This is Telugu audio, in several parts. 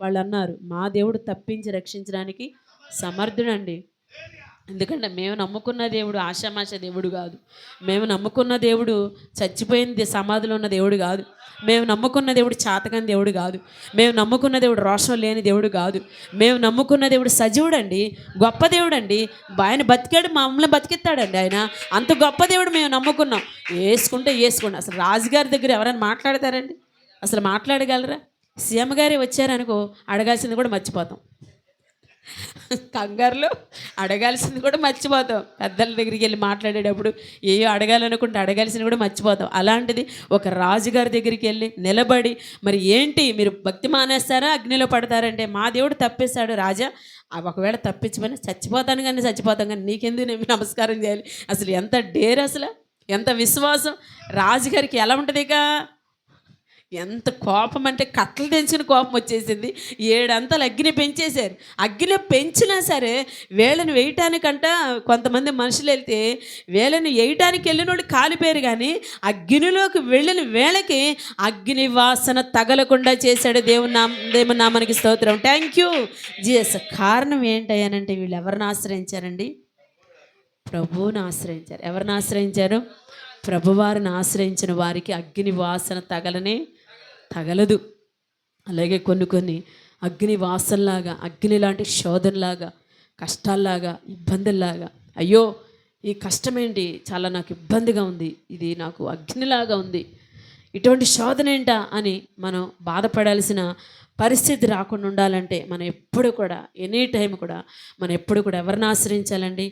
వాళ్ళు అన్నారు మా దేవుడు తప్పించి రక్షించడానికి సమర్థుడండి. ఎందుకంటే మేము నమ్ముకున్న దేవుడు ఆషామాష దేవుడు కాదు. మేము నమ్ముకున్న దేవుడు చచ్చిపోయింది సమాధిలో ఉన్న దేవుడు కాదు. మేము నమ్ముకున్న దేవుడు చాతకని దేవుడు కాదు. మేము నమ్ముకున్న దేవుడు రోషం లేని దేవుడు కాదు. మేము నమ్ముకున్న దేవుడు సజీవుడండి గొప్ప దేవుడండి. ఆయన బతికాడు మమ్మల్ని బతికిస్తాడండి ఆయన. అంత గొప్ప దేవుడు మేము నమ్ముకున్నాం. వేసుకుంటే వేసుకోండి అసలు రాజుగారి దగ్గర ఎవరైనా మాట్లాడతారండి? అసలు మాట్లాడగలరా? సీఎం గారే వచ్చారనుకో అడగాల్సింది కూడా మర్చిపోతాం. కంగారులో అడగాల్సింది కూడా మర్చిపోతాం. పెద్దల దగ్గరికి వెళ్ళి మాట్లాడేటప్పుడు ఏయో అడగాలనుకుంటే అడగాల్సింది కూడా మర్చిపోతాం. అలాంటిది ఒక రాజుగారి దగ్గరికి వెళ్ళి నిలబడి మరి ఏంటి మీరు భక్తి మానేస్తారా అగ్నిలో పడతారంటే మా దేవుడు తప్పేశాడు రాజా. ఒకవేళ తప్పించమని చచ్చిపోతాను కానీ చచ్చిపోతాం కానీ నీకెందుకు నేను నమస్కారం చేయాలి? అసలు ఎంత డేర్ అసలు? ఎంత విశ్వాసం? రాజుగారికి ఎలా ఉంటుంది ఇక? ఎంత కోపం అంటే కట్టలు తెంచిన కోపం వచ్చేసింది. ఏడంతలు అగ్ని పెంచేశారు. అగ్ని పెంచినా సరే వేళను వేయటానికంట కొంతమంది మనుషులు వెళ్తే వేళను వేయటానికి వెళ్ళినోడు కాలిపోయారు కానీ అగ్నిలోకి వెళ్ళిన వేళకి అగ్ని వాసన తగలకుండా చేశాడు దేవుని నా దేవుని నామానికి స్తోత్రం. థ్యాంక్ యూ జిఎస్ కారణం ఏంటయ్యానంటే వీళ్ళు ఎవరిని ఆశ్రయించారండి? ప్రభువుని ఆశ్రయించారు. ఎవరిని ఆశ్రయించారు? ప్రభువారిని ఆశ్రయించిన వారికి అగ్ని వాసన తగలని తగలదు. అలాగే కొన్ని కొన్ని అగ్ని వాసనలాగా అగ్ని లాంటి శోధనలాగా కష్టాల్లాగా ఇబ్బందుల్లాగా అయ్యో ఈ కష్టం ఏంటి చాలా నాకు ఇబ్బందిగా ఉంది. ఇది నాకు అగ్నిలాగా ఉంది. ఇటువంటి శోధన ఏంటా అని మనం బాధపడాల్సిన పరిస్థితి రాకుండా ఉండాలంటే మనం ఎప్పుడు కూడా ఎనీ టైం కూడా మనం ఎప్పుడు కూడా ఎవరిని ఆశ్రయించాలండి?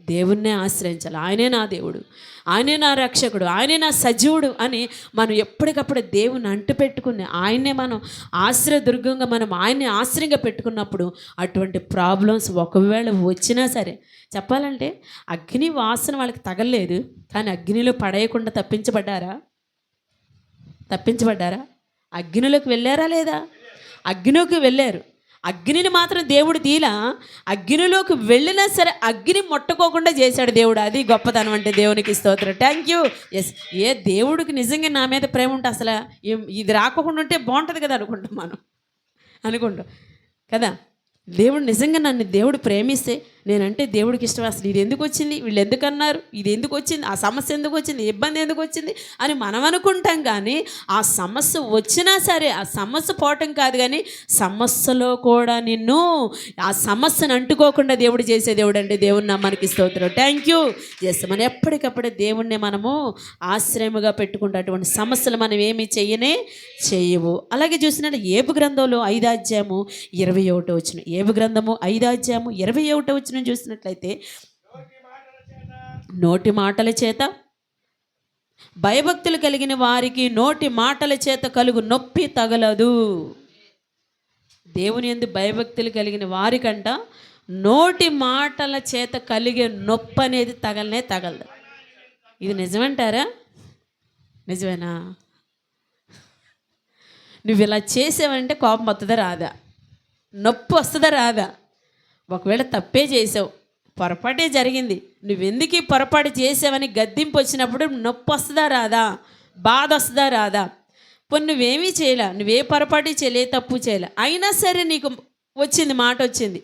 దేవుణ్ణే ఆశ్రయించాలి. ఆయనే నా దేవుడు. ఆయనే నా రక్షకుడు. ఆయనే నా సజీవుడు అని మనం ఎప్పటికప్పుడు దేవుని అంటు పెట్టుకుని ఆయన్నే మనం ఆశ్రయదుర్గంగా మనం ఆయన్ని ఆశ్రయంగా పెట్టుకున్నప్పుడు అటువంటి ప్రాబ్లమ్స్ ఒకవేళ వచ్చినా సరే చెప్పాలంటే అగ్ని వాసన వాళ్ళకి తగలలేదు కానీ అగ్నిలో పడేయకుండా తప్పించబడ్డారా? తప్పించబడ్డారా? అగ్నిలోకి వెళ్ళారా లేదా? అగ్నిలోకి వెళ్ళారు. అగ్నిని మాత్రం దేవుడు తీలా. అగ్నిలోకి వెళ్ళినా సరే అగ్ని ముట్టుకోకుండా చేశాడు దేవుడు. అది గొప్పతనం అంటే దేవునికి స్తోత్రం. థ్యాంక్ యూ ఎస్ ఏ దేవుడికి నిజంగా నా మీద ప్రేమ ఉంటే అసలు ఇది రాకోకుండా ఉంటే బాగుంటుంది కదా అనుకుంటాం మనం. అనుకుంటాం. కదా? దేవుడు నిజంగా నన్ను దేవుడు ప్రేమిస్తే నేనంటే దేవుడికి ఇష్టం అసలు ఇది ఎందుకు వచ్చింది? వీళ్ళు ఎందుకు అన్నారు? ఇది ఎందుకు వచ్చింది? ఆ సమస్య ఎందుకు వచ్చింది? ఇబ్బంది ఎందుకు వచ్చింది? అని మనం అనుకుంటాం కానీ ఆ సమస్య వచ్చినా సరే ఆ సమస్య పోవటం కాదు కానీ సమస్యలో కూడా నిన్ను ఆ సమస్యను అంటుకోకుండా దేవుడు చేసే దేవుడు అంటే దేవుని మనకి స్తోత్రం. థ్యాంక్ యూ చేస్తాం మనం ఎప్పటికప్పుడే దేవుణ్ణి మనము ఆశ్రయముగా పెట్టుకుంటటువంటి సమస్యలు మనం ఏమి చెయ్యనే చేయవు. అలాగే చూసినట్టు ఏబు గ్రంథంలో ఐదాధ్యాయము ఇరవై ఒకటో వచ్చిన ఏబు గ్రంథము ఐదాధ్యాయము ఇరవై ఒకటో వచ్చిన చూసినట్లయితే నోటి మాటల చేత భయభక్తులు కలిగిన వారికి నోటి మాటల చేత కలుగు నొప్పి తగలదు. దేవుని ఎందు భయభక్తులు కలిగిన వారికంట నోటి మాటల చేత కలిగే నొప్పి అనేది తగలనే తగలదు. ఇది నిజమంటారా? నిజమేనా? నువ్వు ఇలా చేసావంటే కోపం వస్తుందా రాదా? నొప్పి వస్తుందా రాదా? ఒకవేళ తప్పే చేసావు పొరపాటే జరిగింది. నువ్వెందుకు పొరపాటు చేసావని గద్దింపు వచ్చినప్పుడు నొప్పి వస్తుందా రాదా? బాధ వస్తుందా రాదా? పోనీ నువ్వేమీ చేయలే నువ్వే పొరపాటు చేయలే తప్పు చేయలే. అయినా సరే నీకు వచ్చింది మాట వచ్చింది.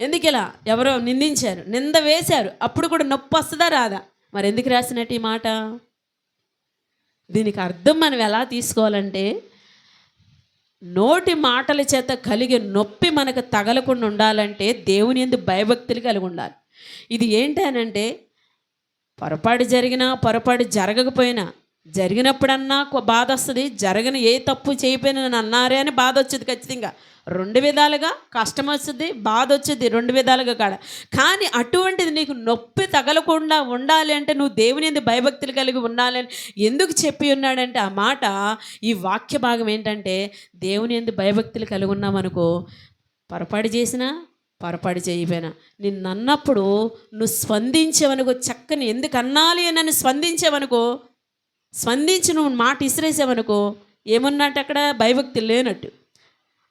ఎందుకు ఇలా ఎవరో నిందించారు నింద వేశారు అప్పుడు కూడా నొప్పి వస్తుందా రాదా? మరి ఎందుకు రాసినట్టు ఈ మాట? దీనికి అర్థం మనం ఎలా తీసుకోవాలంటే నోటి మాటల చేత కలిగే నొప్పి మనకు తగలకుండా ఉండాలంటే దేవుని ఎందు భయభక్తులు కలిగి ఉండాలి. ఇది ఏంటి అని అంటే పొరపాటు జరిగినా పొరపాటు జరగకపోయినా జరిగినప్పుడన్నా బాధ వస్తుంది జరగని ఏ తప్పు చేయకపోయినా నన్ను అన్నారే అని బాధ వచ్చేది ఖచ్చితంగా. రెండు విధాలుగా కష్టం వస్తుంది బాధ వచ్చేది రెండు విధాలుగా కాడ. కానీ అటువంటిది నీకు నొప్పి తగలకుండా ఉండాలి అంటే నువ్వు దేవుని ఎందు భయభక్తులు కలిగి ఉండాలని ఎందుకు చెప్పి ఉన్నాడంటే ఆ మాట ఈ వాక్య భాగం ఏంటంటే దేవుని ఎందు భయభక్తులు కలిగి ఉన్నామనుకో పొరపాటు చేసినా పొరపాటు చేయకపోయినా. నిన్ను నువ్వు స్పందించేవనుకో చక్కని ఎందుకు అన్నాలి అని నన్ను స్పందించేవనుకో స్పందించి నువ్వు మాట ఇసిరేసావనుకో ఏమన్నట్టు అక్కడ భయభక్తి లేనట్టు.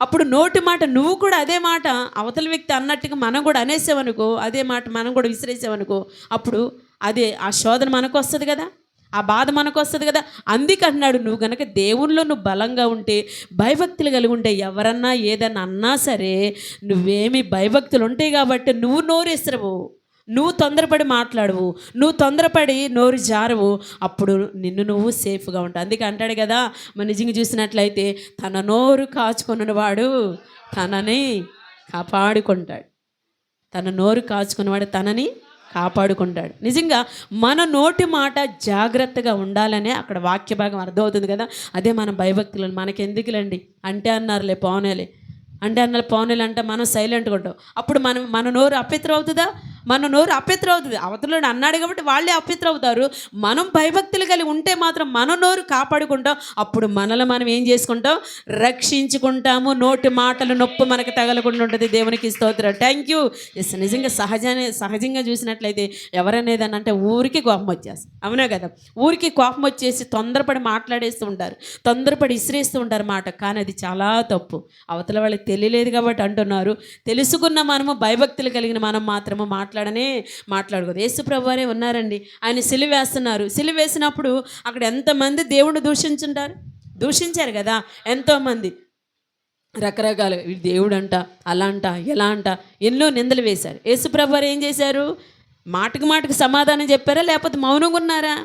అప్పుడు నోటి మాట నువ్వు కూడా అదే మాట అవతల వ్యక్తి అన్నట్టుగా మనం కూడా అనేసావనుకో అదే మాట మనం కూడా విసిరేసావనుకో అప్పుడు అదే ఆ శోధన మనకు వస్తుంది కదా? ఆ బాధ మనకు వస్తుంది కదా? అందుకే అన్నాడు నువ్వు గనక దేవుళ్ళు నువ్వు బలంగా ఉంటే భయభక్తులు కలిగి ఉంటే ఎవరన్నా ఏదన్నా అన్నా సరే నువ్వేమి భయభక్తులు ఉంటాయి కాబట్టి నువ్వు నోరేసరవు. నువ్వు తొందరపడి మాట్లాడవు నువ్వు తొందరపడి నోరు జారవు అప్పుడు నిన్ను నువ్వు సేఫ్గా ఉంటావు అందుకే అంటాడు కదా మన నిజంగా చూసినట్లయితే తన నోరు కాచుకున్నవాడు తనని కాపాడుకుంటాడు. తన నోరు కాచుకున్నవాడు తనని కాపాడుకుంటాడు. నిజంగా మన నోటి మాట జాగ్రత్తగా ఉండాలనే అక్కడ వాక్య భాగం అర్థమవుతుంది కదా. అదే మన భయభక్తులు మనకెందుకులండి? అంటే అన్నారులే పోనేలే అంటే అన్నారు పౌనులు అంటే మనం సైలెంట్గా ఉంటాం. అప్పుడు మనం మన నోరు అపిత్రం అవుతుందా? మన నోరు అపిత్ర అవుతుంది అవతల అన్నాడు కాబట్టి వాళ్ళే అపిత్ర అవుతారు మనం భయభక్తులు కలిగి ఉంటే మాత్రం మన నోరు కాపాడుకుంటాం. అప్పుడు మనల్ని మనం ఏం చేసుకుంటాం? రక్షించుకుంటాము. నోటి మాటలు నొప్పి మనకు తగలకుండా ఉంటుంది. దేవునికి స్తోత్రం థ్యాంక్ యూ ఎస్ నిజంగా సహజనే సహజంగా చూసినట్లయితే ఎవరైనా ఏదన్నా అంటే ఊరికి కోపం వచ్చేస్తుంది. అవునా కదా? ఊరికి కోపం వచ్చేసి తొందరపడి మాట్లాడేస్తూ ఉంటారు. తొందరపడి ఇసిరేస్తూ ఉంటారు మాట. కానీ అది చాలా తప్పు. అవతల వాళ్ళకి తెలియలేదు కాబట్టి అంటున్నారు. తెలుసుకున్న మనము భయభక్తులు కలిగిన మనం మాత్రము మాట మాట్లాడనే మాట్లాడకూడదు యేసు ప్రభువారే ఉన్నారండి. ఆయన సిలివేస్తున్నారు సిలివేసినప్పుడు వేసినప్పుడు అక్కడ ఎంతమంది దేవుడు దూషించుంటారు? దూషించారు కదా ఎంతోమంది. రకరకాల. దేవుడు అంట అలా అంట ఎలా అంట ఎన్నో నిందలు వేశారు. యేసుప్రభువారు ఏం చేశారు? మాటకు మాటకు సమాధానం చెప్పారా? లేకపోతే మౌనంగా ఉన్నారా?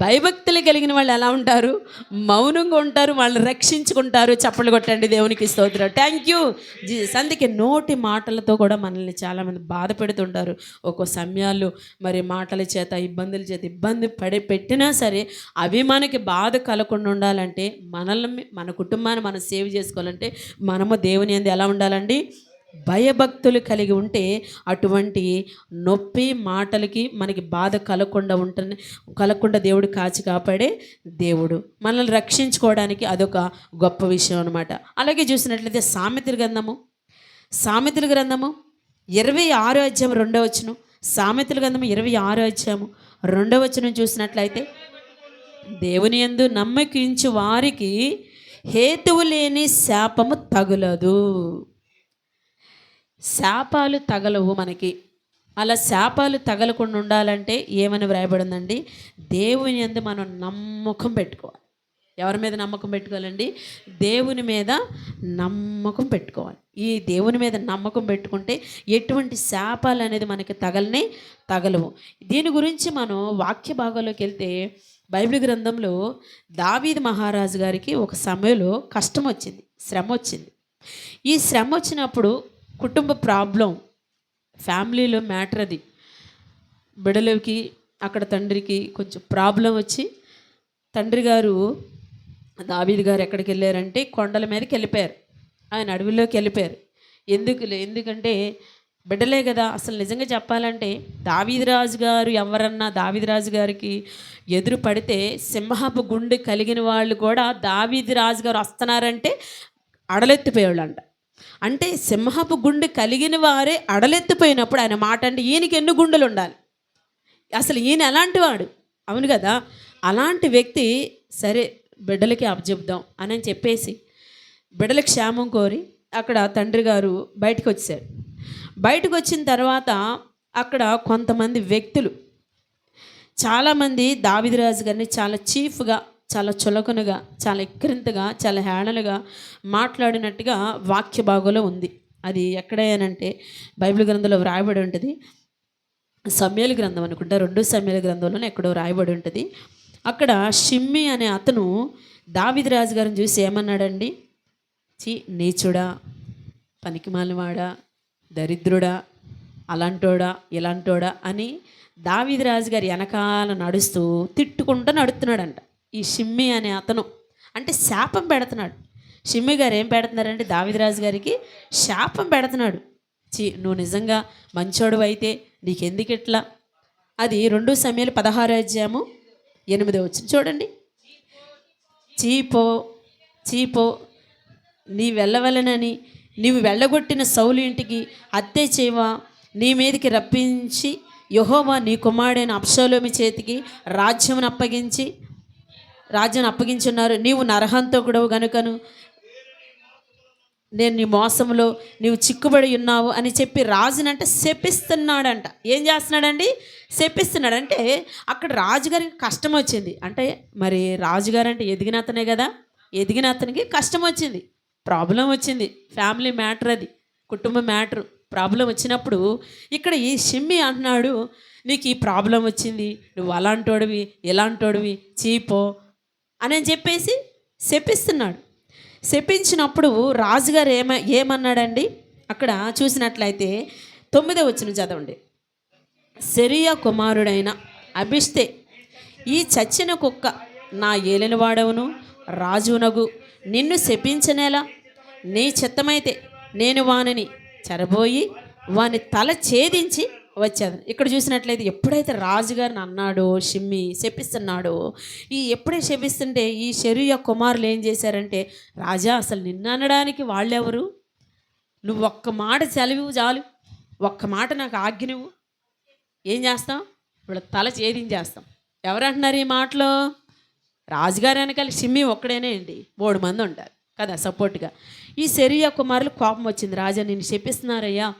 భయభక్తులు కలిగిన వాళ్ళు ఎలా ఉంటారు? మౌనంగా ఉంటారు వాళ్ళు రక్షించుకుంటారు. చప్పలు కొట్టండి దేవునికి స్తోత్రం. థ్యాంక్ యూ జీసస్ అందుకే నోటి మాటలతో కూడా మనల్ని చాలామంది బాధ పెడుతుంటారు. ఒక్కో సమయాల్లో మరి మాటల చేత ఇబ్బందుల చేత ఇబ్బంది పడి పెట్టినా సరే అవి మనకి బాధ కలగకుండా ఉండాలంటే మనల్ని మన కుటుంబాన్ని మనం సేవ్ చేసుకోవాలంటే మనము దేవుని అంది ఎలా ఉండాలండి? భయభక్తులు కలిగి ఉంటే అటువంటి నొప్పి మాటలకి మనకి బాధ కలగకుండా ఉంటుంది కలగకుండా దేవుడు కాచి కాపాడే దేవుడు. మనల్ని రక్షించుకోవడానికి అదొక గొప్ప విషయం అనమాట అలాగే చూసినట్లయితే సామెతల గ్రంథము. సామెతల గ్రంథము ఇరవై ఆరో అధ్యాయం రెండో వచ్చును సామెతల గ్రంథము ఇరవై ఆరో అధ్యాయము రెండో వచనం చూసినట్లయితే దేవుని యందు నమ్మకించు వారికి హేతువు లేని శాపము తగులదు. శాపాలు తగలవు మనకి. అలా శాపాలు తగలకుండా ఉండాలంటే ఏమని వ్రాయబడిందండి? దేవుని ఎందు మనం నమ్మకం పెట్టుకోవాలి. ఎవరి మీద నమ్మకం పెట్టుకోవాలండి? దేవుని మీద నమ్మకం పెట్టుకోవాలి. ఈ దేవుని మీద నమ్మకం పెట్టుకుంటే ఎటువంటి శాపాలు అనేది మనకి తగలనే తగలవు. దీని గురించి మనం వాక్య భాగంలోకి వెళ్తే బైబిల్ గ్రంథంలో దావీద్ మహారాజు గారికి ఒక సమయంలో కష్టం వచ్చింది. శ్రమ వచ్చింది. ఈ శ్రమ వచ్చినప్పుడు కుటుంబ ప్రాబ్లం ఫ్యామిలీలో మ్యాటర్ అది. బిడలకి అక్కడ తండ్రికి కొంచెం ప్రాబ్లం వచ్చి తండ్రి గారు దావీద్ గారు ఎక్కడికి వెళ్ళారంటే కొండల మీదకి వెళ్ళిపోయారు. ఆయన అడవిలోకి వెళ్ళిపోయారు. ఎందుకు ఎందుకంటే బిడ్డలే కదా అసలు నిజంగా చెప్పాలంటే దావీదిరాజు గారు ఎవరన్నా దావీదిరాజు గారికి ఎదురు పడితే సింహపు గుండె కలిగిన వాళ్ళు కూడా దావీదిరాజు గారు వస్తున్నారంటే అడలెత్తిపోయేవాళ్ళు అంట అంటే సింహపు గుండె కలిగిన వారే అడలెత్తిపోయినప్పుడు ఆయన మాట అంటే ఈయనకి ఎన్ని గుండెలు ఉండాలి? అసలు ఈయన ఎలాంటి వాడు? అవును కదా? అలాంటి వ్యక్తి సరే బిడ్డలకి అప్పచెప్దాం అని అని చెప్పేసి బిడ్డల క్షేమం కోరి అక్కడ తండ్రి గారు బయటకు వచ్చారు. బయటకు వచ్చిన తర్వాత అక్కడ కొంతమంది వ్యక్తులు చాలామంది దావిదిరాజు గారిని చాలా చీఫ్గా చాలా చులకనగా చాలా ఎక్కిరింతగా చాలా హేళనగా మాట్లాడినట్టుగా వాక్య భాగంలో ఉంది. అది ఎక్కడేనంటే బైబిల్ గ్రంథంలో వ్రాయబడి ఉంటుంది. సమయాల గ్రంథం అనుకుంటా రెండు సమయాల గ్రంథంలోనే ఎక్కడో రాయబడి ఉంటుంది. అక్కడ షిమ్మి అనే అతను దావిది రాజు గారిని చూసి ఏమన్నాడండి? చి నీచుడా పనికిమాలివాడా దరిద్రుడా అలాంటోడా ఇలాంటోడా అని దావిది రాజు గారి వెనకాల నడుస్తూ తిట్టుకుంటూ నడుస్తున్నాడంట. ఈ షిమ్మి అనే అతను. అంటే శాపం పెడుతున్నాడు. షిమ్మి గారు ఏం పెడుతున్నారంటే దావిదరాజు గారికి శాపం పెడుతున్నాడు. చి నువ్వు నిజంగా మంచోడు అయితే నీకెందుకు ఇట్లా? అది రెండు సమయాలు పదహారు అధ్యాయము ఎనిమిదో వచ్చింది చూడండి. చీపో చీపో నీ వెళ్ళవలనని నీవు వెళ్ళగొట్టిన సౌలు ఇంటికి అత్తే చేవా నీ మీదకి రప్పించి యహోవా నీ కుమారుడైన అప్షలోమి చేతికి రాజ్యమును అప్పగించి రాజ్యాన్ని అప్పగించున్నారు. నీవు నరహంతో కూడా గనుకను. నేను నీ మోసంలో నీవు చిక్కుబడి ఉన్నావు అని చెప్పి రాజునంటే శపిస్తున్నాడంట. ఏం చేస్తున్నాడండి? శపిస్తున్నాడు అంటే అక్కడ రాజుగారికి కష్టం వచ్చింది. అంటే మరి రాజుగారు అంటే ఎదిగిన అతనే కదా? ఎదిగిన అతనికి కష్టం వచ్చింది. ప్రాబ్లం వచ్చింది. ఫ్యామిలీ మ్యాటర్ అది. కుటుంబ మ్యాటర్. ప్రాబ్లం వచ్చినప్పుడు ఇక్కడ ఈ షిమ్మి అంటున్నాడు నీకు ఈ ప్రాబ్లం వచ్చింది. నువ్వు అలాంటోడివి ఎలాంటోడివి చీపో అని చెప్పేసి శపిస్తున్నాడు. శపించినప్పుడు రాజుగారు ఏమ ఏమన్నాడండి? అక్కడ చూసినట్లయితే తొమ్మిదో వచ్చిన చదవండి. శరీయ కుమారుడైన అభిష్తే ఈ చచ్చిన కుక్క నా ఏలినవాడవును రాజునగు నిన్ను శపించనేలా? నీ చిత్తమైతే నేను వానిని చెరబోయి వాని తల ఛేదించి వచ్చాను. ఇక్కడ చూసినట్లయితే ఎప్పుడైతే రాజుగారిని అన్నాడో షిమ్మి శపిస్తున్నాడో ఈ ఎప్పుడే శపిస్తుంటే ఈ శరీర కుమారులు ఏం చేశారంటే రాజా అసలు నిన్ను అనడానికి వాళ్ళెవరు? నువ్వు ఒక్క మాట సెలవు చాలు. ఒక్క మాట నాకు ఆజ్ఞ నువ్వు ఏం చేస్తాం? ఇప్పుడు తల చేదించేస్తాం ఎవరు అంటున్నారు ఈ మాటలో? రాజుగారి వెనకాల షిమ్మి ఒక్కడేనే అండి. మూడు మంది ఉంటారు కదా సపోర్ట్గా. ఈ శరీర కుమారులు కోపం వచ్చింది. రాజా నేను చెప్పిస్తున్నారయ్యా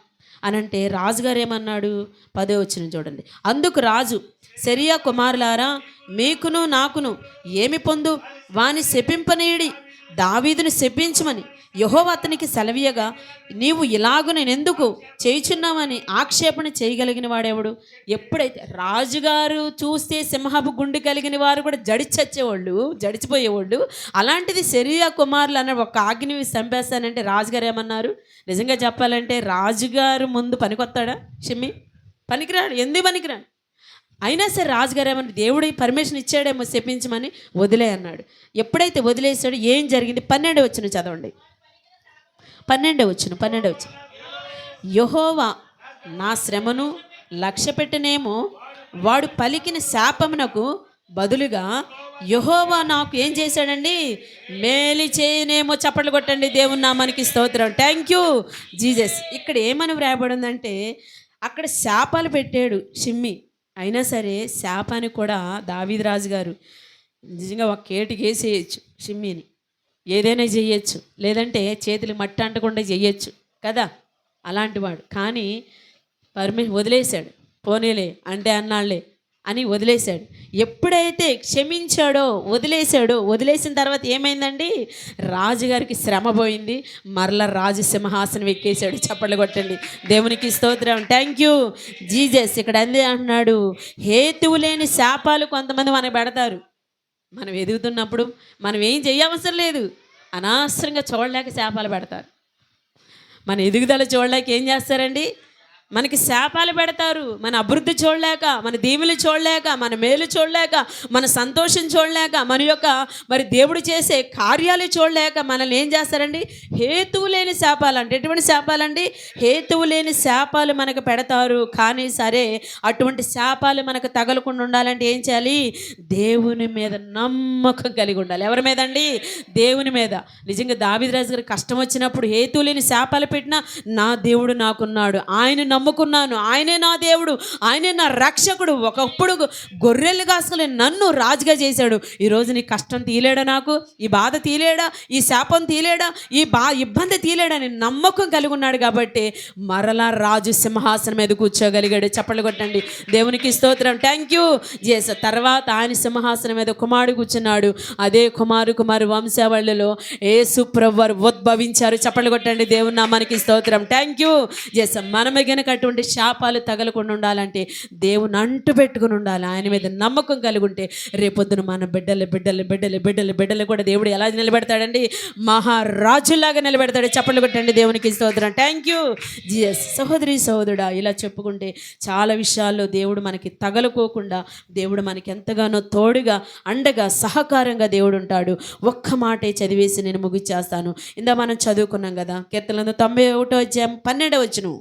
అని అంటే రాజుగారు ఏమన్నాడు? పదే వచ్చిన చూడండి. అందుకు రాజు శరియా కుమారులారా మీకును నాకును ఏమి పొందు? వాని శపింపనీయుడి దావీదును శపించమని. యహోవ అతనికి సెలవీయగా నీవు ఇలాగు నేను ఎందుకు చేయుచున్నావని ఆక్షేపణ చేయగలిగిన వాడెవడు? ఎప్పుడైతే రాజుగారు చూస్తే సింహపు గుండు కలిగిన వారు కూడా జడిచచ్చేవాళ్ళు జడిచిపోయేవాళ్ళు అలాంటిది శరీర కుమారులు అన్న ఒక ఆజ్ఞని చంపేస్తానంటే రాజుగారు ఏమన్నారు? నిజంగా చెప్పాలంటే రాజుగారు ముందు పనికొత్తాడా? షిమ్మి పనికిరాడు ఎందుకు పనికిరాడు? అయినా సరే రాజుగారు ఏమన్నా దేవుడి పర్మిషన్ ఇచ్చాడేమో చెప్పించమని వదిలే అన్నాడు. ఎప్పుడైతే వదిలేసాడో ఏం జరిగింది? పన్నెండు వచ్చిన చదవండి. పన్నెండవ వచ్చును పన్నెండవ వచ్చును యహోవా నా శ్రమను లక్ష్య పెట్టనేమో వాడు పలికిన శాపమునకు బదులుగా యహోవా నాకు ఏం చేశాడండి? మేలి చేయనేమో చప్పట్లు కొట్టండి దేవుని నామానికి స్తోత్రం. థ్యాంక్ యూ జీజస్ ఇక్కడ ఏమని వ్రాయబడిందంటే అక్కడ శాపాలు పెట్టాడు షిమ్మి. అయినా సరే శాపానికి కూడా దావీద్ గారు నిజంగా ఒక కేటు వేసేయచ్చు షిమ్మిని. ఏదైనా చేయొచ్చు. లేదంటే చేతులు మట్టి అంటకుండా చేయొచ్చు కదా? అలాంటివాడు కానీ పర్మి వదిలేశాడు. పోనీలే అంటే అన్నాళ్ళే అని వదిలేశాడు. ఎప్పుడైతే క్షమించాడో వదిలేశాడో వదిలేసిన తర్వాత ఏమైందండి? రాజుగారికి శ్రమ పోయింది. మరల రాజు సింహాసనం ఎక్కేశాడు. చప్పట్లు కొట్టండి. దేవునికి స్తోత్రం. థ్యాంక్ యూ జీజస్ ఇక్కడ అందే అంటున్నాడు. హేతువు లేని శాపాలు కొంతమంది మనకు పెడతారు. మనం ఎదుగుతున్నప్పుడు మనం ఏం చేయవసరం లేదు. అనవసరంగా చూడలేక శాపాలు పెడతారు. మన ఎదుగుదల చూడలేక ఏం చేస్తారండి? మనకి శాపాలు పెడతారు. మన అభివృద్ధి చూడలేక మన దీవులు చూడలేక మన మేలు చూడలేక మన సంతోషం చూడలేక మన యొక్క మరి దేవుడు చేసే కార్యాలు చూడలేక మనల్ని ఏం చేస్తారండి? హేతువు లేని శాపాలు అంటే ఎటువంటి శాపాలండి హేతువు లేని శాపాలు మనకు పెడతారు. కానీ సరే అటువంటి శాపాలు మనకు తగలకుండా ఉండాలంటే ఏం చేయాలి? దేవుని మీద నమ్మకం కలిగి ఉండాలి. ఎవరి మీద అండి? దేవుని మీద. నిజంగా దావిద్రాజు గారు కష్టం వచ్చినప్పుడు హేతువు లేని శాపాలు పెట్టినా నా దేవుడు నాకున్నాడు. ఆయన నమ్ముకున్నాను. ఆయనే నా దేవుడు ఆయనే నా రక్షకుడు. ఒకప్పుడు గొర్రెలు కాసుకుని నన్ను రాజుగా చేశాడు. ఈరోజు నీ కష్టం తీలేడా నాకు? ఈ బాధ తీలేడా? ఈ శాపం తీలేడా? ఈ బా ఇబ్బంది తీలేడా? నమ్మకం కలిగి ఉన్నాడు కాబట్టి మరలా రాజు సింహాసనం మీద కూర్చోగలిగాడు. చప్పట్లు కొట్టండి. దేవునికి స్తోత్రం. థ్యాంక్ యూ చేస తర్వాత ఆయన సింహాసనం మీద కుమారుడు కూర్చున్నాడు. అదే కుమారు కుమారు వంశావళిలో ఏసుప్రవ్వరు ఉద్భవించారు. చప్పట్లు కొట్టండి. దేవుని నామానికి స్తోత్రం. థ్యాంక్ యూ చేసాం మనమే గనక అటువంటి శాపాలు తగలకుండా ఉండాలంటే దేవుని అంటు పెట్టుకుని ఉండాలి. ఆయన మీద నమ్మకం కలిగి ఉంటే రేపొద్దున మన బిడ్డలు బిడ్డలు బిడ్డలు బిడ్డలు బిడ్డలు కూడా దేవుడు ఎలా నిలబెడతాడండి? మహారాజులాగా నిలబెడతాడు. చప్పట్లు కొట్టండి దేవునికి స్తోత్రం. థ్యాంక్ యూ జిఎస్ సహోదరి సహోదరుడా ఇలా చెప్పుకుంటే చాలా విషయాల్లో దేవుడు మనకి తగలుకోకుండా దేవుడు మనకి ఎంతగానో తోడుగా అండగా సహకారంగా దేవుడు ఉంటాడు. ఒక్క మాటే చదివేసి నేను ముగిచ్చేస్తాను. ఇందా మనం చదువుకున్నాం కదా కీర్తనలో తొంభై ఒకటో అధ్యాయం పన్నెండవ వచ్చును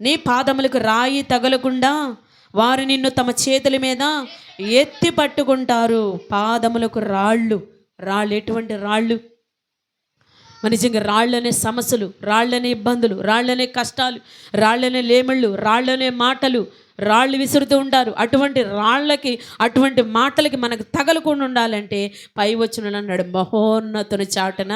నీ పాదములకు రాయి తగలకుండా వారు నిన్ను తమ చేతుల మీద ఎత్తి పట్టుకుంటారు. పాదములకు రాళ్ళు. రాళ్ళు ఎటువంటి రాళ్ళు? మరి నిజంగా రాళ్ళనే సమస్యలు రాళ్ళనే ఇబ్బందులు రాళ్ళనే కష్టాలు రాళ్ళనే లేమళ్ళు రాళ్ళనే మాటలు రాళ్ళు విసురుతూ ఉంటారు. అటువంటి రాళ్ళకి అటువంటి మాటలకి మనకు తగలకుండా ఉండాలంటే పై వచ్చిన అన్నాడు మహోన్నతుని చాటున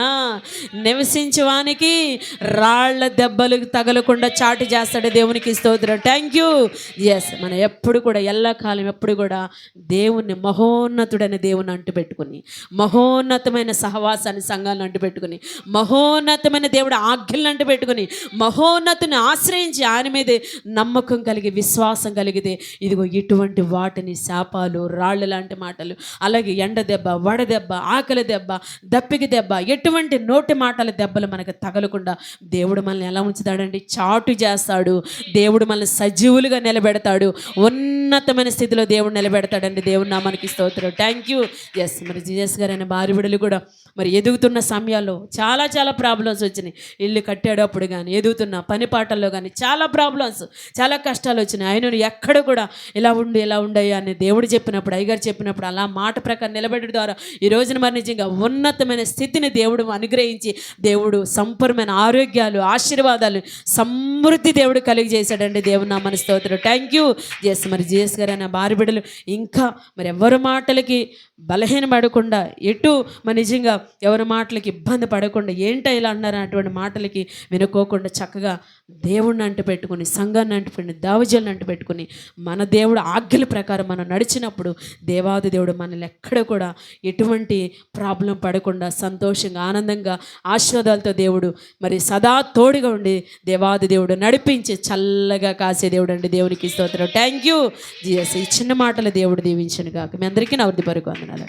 నివసించవానికి రాళ్ళ దెబ్బలు తగలకుండా చాటు చేస్తాడు దేవునికి స్తోత్రం. థ్యాంక్ యూ ఎస్ మనం ఎప్పుడు కూడా ఎల్లకాలం ఎప్పుడు కూడా దేవుణ్ణి మహోన్నతుడైన దేవుని అంటు పెట్టుకుని మహోన్నతమైన సహవాసాన్ని సంఘాలను అంటుపెట్టుకుని మహోన్నతమైన దేవుడు ఆజ్ఞలను అంటుపెట్టుకుని మహోన్నతుని ఆశ్రయించి ఆయన మీదే నమ్మకం కలిగి విశ్వాసం కలిగితే ఇదిగో ఇటువంటి వాటిని శాపాలు రాళ్ళు లాంటి మాటలు అలాగే ఎండ దెబ్బ వడదెబ్బ ఆకలి దెబ్బ దప్పికి దెబ్బ ఎటువంటి నోటి మాటల దెబ్బలు మనకు తగలకుండా దేవుడు మనల్ని ఎలా ఉంచుతాడండి? చాటు చేస్తాడు. దేవుడు మనల్ని సజీవులుగా నిలబెడతాడు. ఉన్నతమైన స్థితిలో దేవుడు నిలబెడతాడండి. దేవుడు మనకి స్తోత్రం. థ్యాంక్ యూ ఎస్ మరి జీజస్ గారు అనే భార్య కూడా మరి ఎదుగుతున్న సమయాల్లో చాలా చాలా ప్రాబ్లమ్స్ వచ్చినాయి. ఇల్లు కట్టేటప్పుడు కానీ ఎదుగుతున్న పని పాటల్లో కానీ చాలా ప్రాబ్లమ్స్ చాలా కష్టాలు వచ్చినాయి. ఆయన ఎక్కడ కూడా ఇలా ఉండు ఇలా ఉండయ్యా అని దేవుడు చెప్పినప్పుడు అయ్యగారు చెప్పినప్పుడు అలా మాట ప్రకారం నిలబెట్టడం ద్వారా ఈ రోజున మరి నిజంగా ఉన్నతమైన స్థితిని దేవుడు అనుగ్రహించి దేవుడు సంపూర్ణమైన ఆరోగ్యాలు ఆశీర్వాదాలు సమృద్ధి దేవుడు కలిగి చేశాడండి. దేవుడు నా మన స్తోత్రం. థ్యాంక్ యూ జేస్ మరి జేఎస్ గారు అనే భార్య బిడ్డలు ఇంకా మరి ఎవరి మాటలకి బలహీన పడకుండా ఎటు మన నిజంగా ఎవరి మాటలకి ఇబ్బంది పడకుండా ఏంటో ఇలా అన్నారు అటువంటి మాటలకి వినుకోకుండా చక్కగా దేవుడిని అంటు పెట్టుకుని సంఘాన్ని అంటు పెట్టుకుని దావజల్ని అంటు పెట్టుకుని మన దేవుడు ఆజ్ఞల ప్రకారం మనం నడిచినప్పుడు దేవాది దేవుడు మనల్ని ఎక్కడ కూడా ఎటువంటి ప్రాబ్లం పడకుండా సంతోషంగా ఆనందంగా ఆశీర్వాదాలతో దేవుడు మరి సదా తోడుగా ఉండి దేవాది దేవుడు నడిపించి చల్లగా కాసే దేవుడు అండి. దేవునికి స్తోత్రం. థ్యాంక్ యూ జిఎస్ ఈ చిన్న మాటలు దేవుడు దీవించను కాక మీ అందరికీ నా వృద్ధి పరుగు ధన్యవాదాలు